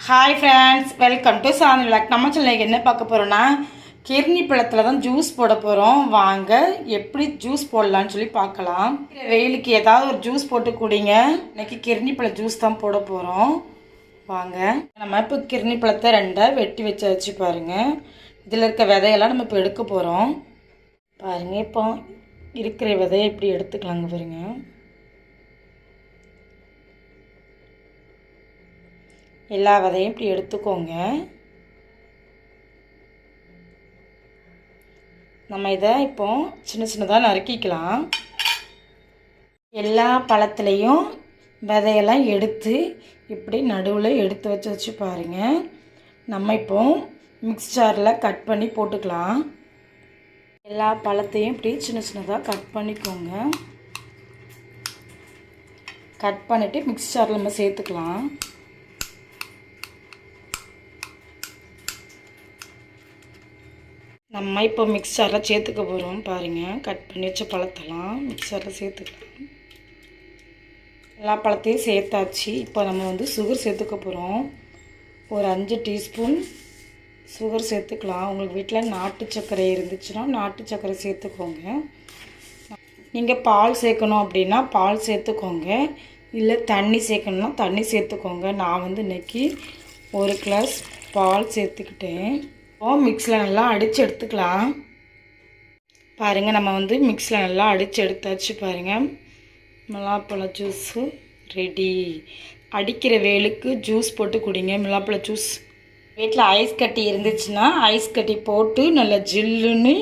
Hi friends welcome to சாந்திலாக் நம்ம சேனலுக்கு என்ன பார்க்க போகிறோன்னா கிர்னி பழத்தில் தான் ஜூஸ் போட போகிறோம் வாங்க எப்படி ஜூஸ் போடலான்னு சொல்லி பார்க்கலாம். வெயிலுக்கு ஏதாவது ஒரு ஜூஸ் போட்டு குடிங்க. இன்னைக்கு கிர்னி பழ ஜூஸ் தான் போட போகிறோம் வாங்க நம்ம இப்போ கிர்னி பழத்தை ரெண்டாக வெட்டி வச்சு வச்சு பாருங்கள் இதில் இருக்க விதையெல்லாம் நம்ம இப்போ எடுக்க போகிறோம் பாருங்கள் இப்போ இருக்கிற விதையை இப்படி எடுத்துக்கலாங்க பாருங்கள் எல்லா விதையும் இப்படி எடுத்துக்கோங்க. நம்ம இதை இப்போ சின்ன சின்னதாக நறுக்கிக்கலாம். எல்லா பழத்துலேயும் விதையெல்லாம் எடுத்து இப்படி நடுவில் எடுத்து வச்சு வச்சு பாருங்கள் நம்ம இப்போ மிக்ஸ்சாரில் கட் பண்ணி போட்டுக்கலாம். எல்லா பழத்தையும் இப்படி சின்ன சின்னதாக கட் பண்ணிக்கோங்க. கட் பண்ணிவிட்டு மிக்ஸ் நம்ம சேர்த்துக்கலாம். நம்ம இப்போ மிக்சரில் சேர்த்துக்க போகிறோம் பாருங்கள் கட் பண்ணி வச்ச பழத்தெல்லாம் மிக்சரில் சேர்த்துக்கலாம். எல்லா பழத்தையும் சேர்த்தாச்சு. இப்போ நம்ம வந்து சுகர் சேர்த்துக்க போகிறோம் ஒரு அஞ்சு டீஸ்பூன் சுகர் சேர்த்துக்கலாம். உங்களுக்கு வீட்டில் நாட்டு சர்க்கரை இருந்துச்சுன்னா நாட்டு சர்க்கரை சேர்த்துக்கோங்க. நீங்கள் பால் சேர்க்கணும் அப்படின்னா பால் சேர்த்துக்கோங்க. இல்லை தண்ணி சேர்க்கணுன்னா தண்ணி சேர்த்துக்கோங்க. நான் வந்து இன்றைக்கி ஒரு கிளாஸ் பால் சேர்த்துக்கிட்டேன். இப்போ மிக்ஸில் நல்லா அடித்து எடுத்துக்கலாம். பாருங்கள் நம்ம வந்து மிக்ஸில் நல்லா அடித்து எடுத்தாச்சு பாருங்கள் மிளாப்பழ ஜூஸு ரெடி அடிக்கிற வேலுக்கு ஜூஸ் போட்டு குடிங்க. மிளாப்பழ ஜூஸ் வீட்டில் ஐஸ் கட்டி இருந்துச்சுன்னா ஐஸ் கட்டி போட்டு நல்லா ஜில்லுன்னு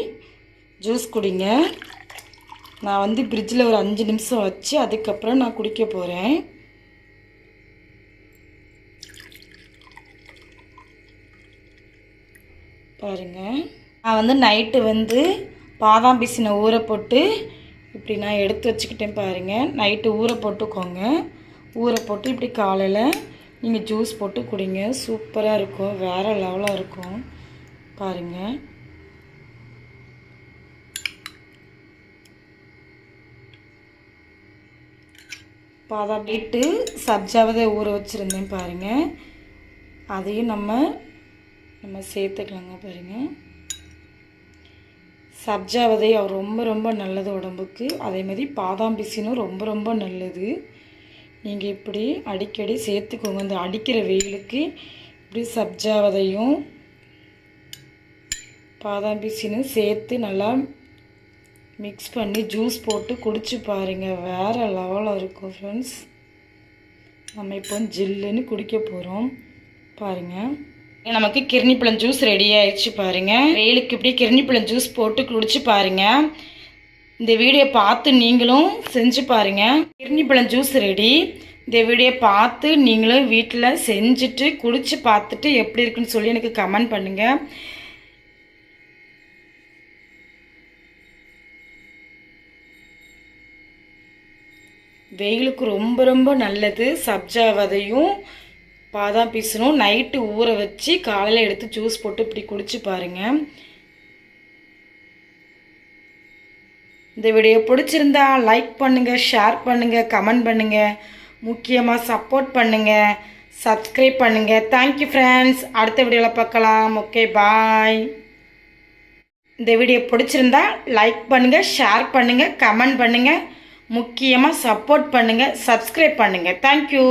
ஜூஸ் குடிங்க. நான் வந்து ஃப்ரிட்ஜில் ஒரு அஞ்சு நிமிஷம் வச்சு அதுக்கப்புறம் நான் குடிக்க போகிறேன் பாருங்கள் நான் வந்து நைட்டு வந்து பாதாம் பிசினை ஊற போட்டு இப்படி நான் எடுத்து வச்சுக்கிட்டேன் பாருங்கள் நைட்டு ஊற போட்டுக்கோங்க. ஊற போட்டு இப்படி காலையில் நீங்கள் ஜூஸ் போட்டு குடிங்க. சூப்பராக இருக்கும். வேறு லெவலாக இருக்கும். பாருங்கள் பாதாம் பீட்டு சப்ஜாவதை ஊற வச்சுருந்தேன் பாருங்கள் அதையும் நம்ம நம்ம சேர்த்துக்கலாங்க பாருங்கள் சப்ஜா விதை ரொம்ப ரொம்ப நல்லது உடம்புக்கு. அதேமாதிரி பாதாம் பிசினும் ரொம்ப ரொம்ப நல்லது. நீங்கள் இப்படி அடிக்கடி சேர்த்துக்கோங்க. இந்த அடிக்கிற வெயிலுக்கு இப்படி சப்ஜா விதையும் பாதாம் பிசினும் சேர்த்து நல்லா மிக்ஸ் பண்ணி ஜூஸ் போட்டு குடிச்சு பாருங்கள் வேறு லெவலாக இருக்கும் ஃப்ரெண்ட்ஸ் நம்ம இப்போ ஜில்லுன்னு குடிக்க போகிறோம் பாருங்கள் நமக்கு கிருணிப்பழம் ஜூஸ் ரெடி ஆயிடுச்சு பாருங்கள் வெயிலுக்கு இப்படி கிருணிப்பழம் ஜூஸ் போட்டு குடிச்சு பாருங்கள் இந்த வீடியோ பார்த்து நீங்களும் செஞ்சு பாருங்கள் கிருணிப்பழம் ஜூஸ் ரெடி இந்த வீடியோ பார்த்து நீங்களும் வீட்டில் செஞ்சுட்டு குடிச்சு பார்த்துட்டு எப்படி இருக்குன்னு சொல்லி எனக்கு கமெண்ட் பண்ணுங்கள் வெயிலுக்கு ரொம்ப ரொம்ப நல்லது. சப்ஜா வதையும் பாதாம் பீசணும். நைட்டு ஊற வச்சு காலையில் எடுத்து ஜூஸ் போட்டு இப்படி குடிச்சு பாருங்கள் இந்த வீடியோ பிடிச்சிருந்தா லைக் பண்ணுங்கள் ஷேர் பண்ணுங்கள் கமெண்ட் பண்ணுங்கள் முக்கியமாக சப்போர்ட் பண்ணுங்கள் சப்ஸ்கிரைப் பண்ணுங்கள் தேங்க்யூ ஃப்ரெண்ட்ஸ் அடுத்த வீடியோவில் பார்க்கலாம். ஓகே பாய் இந்த வீடியோ பிடிச்சிருந்தா லைக் பண்ணுங்கள் ஷேர் பண்ணுங்கள் கமெண்ட் பண்ணுங்கள் முக்கியமாக சப்போர்ட் பண்ணுங்கள் சப்ஸ்கிரைப் பண்ணுங்கள் தேங்க்யூ